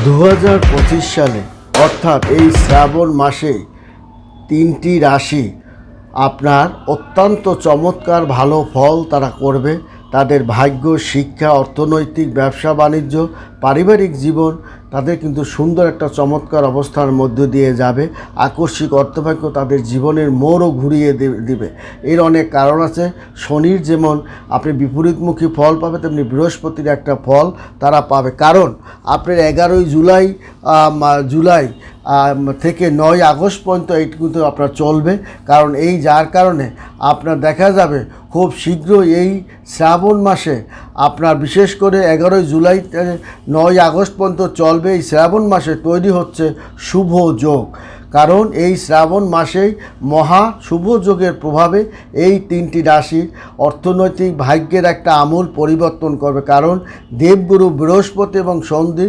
দু হাজার পঁচিশ সালে, অর্থাৎ এই শ্রাবণ মাসে তিনটি রাশি আপনার অত্যন্ত চমৎকার ভালো ফল তারা করবে। তাদের ভাগ্য, শিক্ষা, অর্থনৈতিক, ব্যবসা, বাণিজ্য, পারিবারিক জীবন তাদের কিন্তু সুন্দর একটা চমৎকার অবস্থার মধ্য দিয়ে যাবে। আকস্মিক অর্থভাগ্য তাদের জীবনের মোড়ও ঘুরিয়ে দিবে। এর অনেক কারণ আছে। শনির যেমন আপনি বিপরীতমুখী ফল পাবে, তেমনি বৃহস্পতির একটা ফল তারা পাবে। কারণ, আপনার এগারোই জুলাই জুলাই থেকে নয় আগস্ট পর্যন্ত এটি কিন্তু আপনার চলবে। কারণ এই যার কারণে আপনার দেখা যাবে খুব শীঘ্রই এই শ্রাবণ মাসে আপনার বিশেষ করে এগারোই জুলাই নয় আগস্ট পর্যন্ত চলবে এই শ্রাবণ মাসে তৈরি হচ্ছে শুভ যোগ। কারণ এই শ্রাবণ মাসেই মহা শুভ যোগের প্রভাবে এই তিনটি রাশি অর্থনৈতিক ভাগ্যের একটা আমূল পরিবর্তন করবে। কারণ দেবগুরু বৃহস্পতি এবং সন্ধি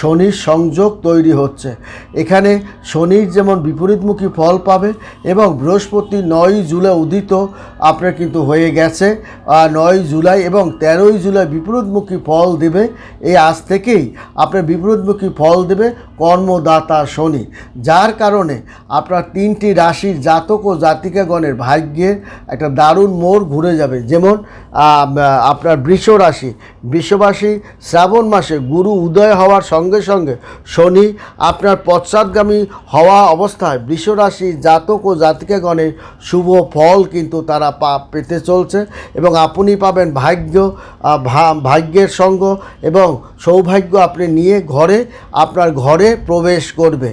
শনির সংযোগ তৈরি হচ্ছে। এখানে শনির যেমন বিপরীতমুখী ফল পাবে এবং বৃহস্পতি নয় জুলাই উদিত আপনার কিন্তু হয়ে গেছে। নয় জুলাই এবং তেরোই জুলাই বিপরীতমুখী ফল দেবে। এই আজ থেকেই আপনার বিপরীতমুখী ফল দেবে কর্মদাতা শনি। যার কারণে আপনার তিনটি রাশির জাতক ও জাতিকাগণের ভাগ্যের একটা দারুণ মোড় ঘুরে যাবে। যেমন আপনার বৃষ রাশি। বৃষবাসী শ্রাবণ মাসে গুরু উদয় হওয়ার সঙ্গে সঙ্গে শনি আপনার পশ্চাৎগামী হওয়া অবস্থায় বৃষ রাশি জাতক ও জাতিকাগণের শুভ ফল কিন্তু তারা পা, পেতে চলছে এবং আপনি পাবেন ভাগ্য ভাগ্যের সঙ্গ এবং সৌভাগ্য আপনি নিয়ে ঘরে, আপনার ঘরে প্রবেশ করবে।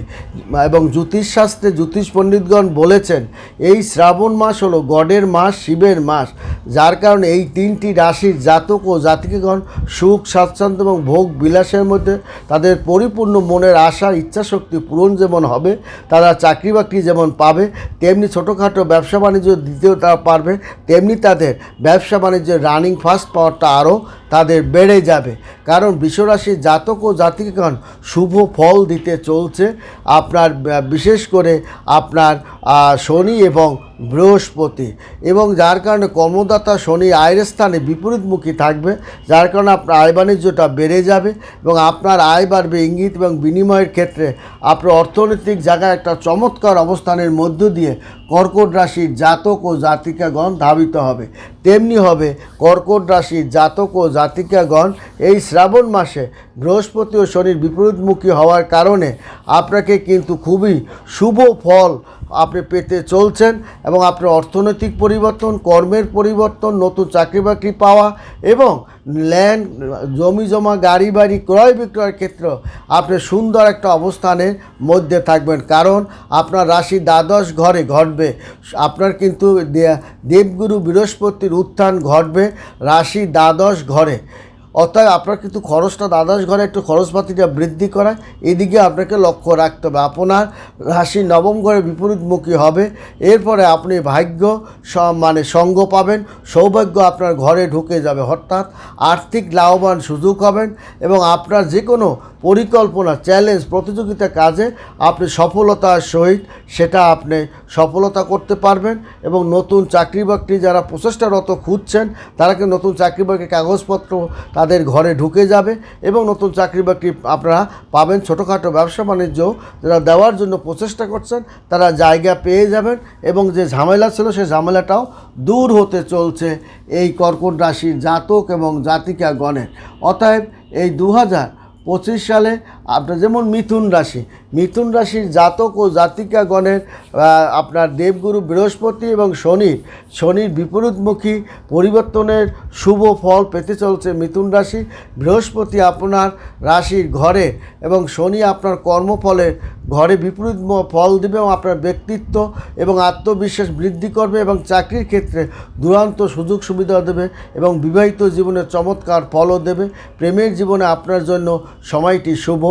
এবং জ্যোতিষশাস্ত্রে জ্যোতিষ পণ্ডিতগণ বলেছেন, এই শ্রাবণ মাস হলো গডের মাস, শিবের মাস। যার কারণে এই তিনটি রাশির জাতক ও জাতিকগণ সুখ, স্বাচ্ছন্দ্য এবং ভোগ বিলাসের মধ্যে তাদের পরিপূর্ণ মনের আশা, ইচ্ছাশক্তি পূরণ যেমন হবে, তারা চাকরি বাকরি যেমন পাবে, তেমনি ছোটোখাটো ব্যবসা বাণিজ্য দিতেও তারা পারবে, তেমনি তাদের ব্যবসা বাণিজ্যের রানিং ফার্স্ট পাওয়ারটা আরও তাদের বেড়ে যাবে। কারণ বিশ্বরাশির জাতক ও জাতিকগণ শুভ ফল দিতে চলছে। আপনার বিশেষ করে আপনার শনি এবং বৃহস্পতি এবং যার কারণে কর্মদাতা শনি আয়ের স্থানে বিপরীতমুখী থাকবে, যার কারণে আপনার আয় বাণিজ্যটা বেড়ে যাবে এবং আপনার আয় বাড়বে। ইঙ্গিত এবং বিনিময়ের ক্ষেত্রে আপনার অর্থনৈতিক জায়গায় একটা চমৎকার অবস্থানের মধ্য দিয়ে কর্কট রাশির জাতক ও জাতিকাগণ ধাবিত হবে। তেমনি হবে কর্কট রাশির জাতক ও জাতিকাগণ এই শ্রাবণ মাসে বৃহস্পতি ও শনির বিপরীতমুখী হওয়ার কারণে আপনাকে কিন্তু খুবই শুভ ফল আপনি পেতে চলছেন এবং আপনার অর্থনৈতিক পরিবর্তন, কর্মের পরিবর্তন, নতুন চাকরি বাকরি পাওয়া এবং ল্যান্ড জমি জমা গাড়ি বাড়ি ক্রয় বিক্রয়ের ক্ষেত্রে আপনি সুন্দর একটা অবস্থানের মধ্যে থাকবেন। কারণ আপনার রাশি দ্বাদশ ঘরে ঘটবে। আপনার কিন্তু দেবগুরু বৃহস্পতির উত্থান ঘটবে রাশি দ্বাদশ ঘরে। অর্থাৎ আপনার কিন্তু খরচটা দ্বাদশ ঘরে একটু খরচপাতিটা বৃদ্ধি করা এদিকে আপনাকে লক্ষ্য রাখতে হবে। আপনার রাশি নবম ঘরে বিপরীতমুখী হবে। এরপরে আপনি ভাগ্য মানে সঙ্গ পাবেন। সৌভাগ্য আপনার ঘরে ঢুকে যাবে। অর্থাৎ আর্থিক লাভবান সুযোগ হবেন এবং আপনার যে কোনো পরিকল্পনা চ্যালেঞ্জ প্রতিযোগিতা কাজে আপনি সফলতার সহিত সেটা আপনি সফলতা করতে পারবেন এবং নতুন চাকরি বাকরি যারা প্রচেষ্টারত খুঁজছেন, তারা কিন্তু নতুন চাকরি বাকরির কাগজপত্র তাদের ঘরে ঢুকে যাবে এবং নতুন চাকরি বাকরি আপনারা পাবেন। ছোটোখাটো ব্যবসা বাণিজ্য যারা দেওয়ার জন্য প্রচেষ্টা করছেন, তারা জায়গা পেয়ে যাবেন এবং যে ঝামেলা ছিল সেই ঝামেলাটাও দূর হতে চলছে এই কর্কট রাশির জাতক এবং জাতিকা গণের অতএব এই দু হাজার পঁচিশ সালে আপনার যেমন মিথুন রাশি মিথুন রাশির জাতক ও জাতিকাগণের আপনার দেবগুরু বৃহস্পতি এবং শনি, শনির বিপরীতমুখী পরিবর্তনের শুভ ফল পেতে চলছে মিথুন রাশি। বৃহস্পতি আপনার রাশির ঘরে এবং শনি আপনার কর্মফলে ঘরে বিপরীত ফল দেবে এবং আপনার ব্যক্তিত্ব এবং আত্মবিশ্বাস বৃদ্ধি করবে এবং চাকরির ক্ষেত্রে দুরান্ত সুযোগ সুবিধা দেবে এবং বিবাহিত জীবনে চমৎকার ফলও দেবে। প্রেমের জীবনে আপনার জন্য সময়টি শুভ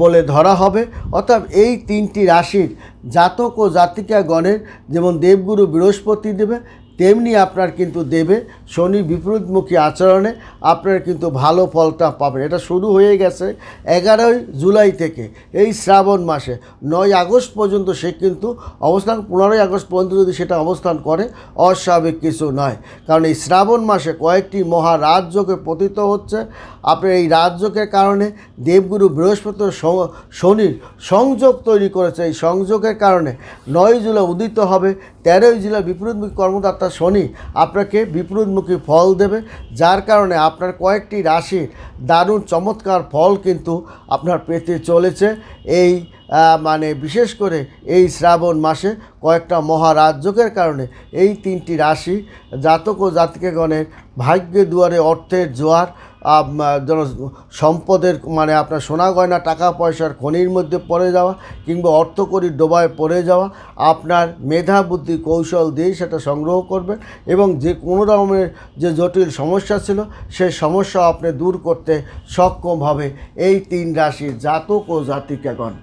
বলে ধরা হবে। অর্থাৎ এই তিনটি রাশির জাতক ও জাতিকাগণের যেমন দেবগুরু বৃহস্পতি দেবে তেমনি আপনার কিন্তু দেবে শনি বিপরীতমুখী আচরণে আপনার কিন্তু ভালো ফলটা পাবেন। এটা শুরু হয়ে গেছে এগারোই জুলাই থেকে, এই শ্রাবণ মাসে। নয় আগস্ট পর্যন্ত সে কিন্তু অবস্থান, পনেরোই আগস্ট পর্যন্ত যদি সেটা অবস্থান করে, অস্বাভাবিক কিছু নয়। কারণ এই শ্রাবণ মাসে কয়েকটি মহা পতিত হচ্ছে। আপনার এই রাজযোগের কারণে দেবগুরু বৃহস্পতি শনির সংযোগ তৈরি করেছে। এই সংযোগের কারণে নয় জুলাই উদিত হবে, তেরোই জুলাই বিপরীতমুখী কর্মদাতা শনি আপনাকে বিপরীতমুখী ফল দেবে, যার কারণে আপনার কয়েকটি রাশির দারুণ চমৎকার ফল কিন্তু আপনার পেতে চলেছে। এই মানে বিশেষ করে এই শ্রাবণ মাসে কয়েকটা মহারাজ্যকের কারণে এই তিনটি রাশি জাতক ও জাতিকেগণের ভাগ্যে দুয়ারে অর্থের জোয়ার যেন সম্পদের মানে আপনার সোনা গয়না, টাকা পয়সার খনির মধ্যে পড়ে যাওয়া কিংবা অর্থকরী ডোবায় পড়ে যাওয়া, আপনার মেধা, বুদ্ধি, কৌশল দিয়ে সেটা সংগ্রহ করবেন এবং যে কোনো রকমের যে জটিল সমস্যা ছিল সেই সমস্যা আপনি দূর করতে সক্ষম হবে এই তিন রাশির জাতক ও জাতিকাগণ।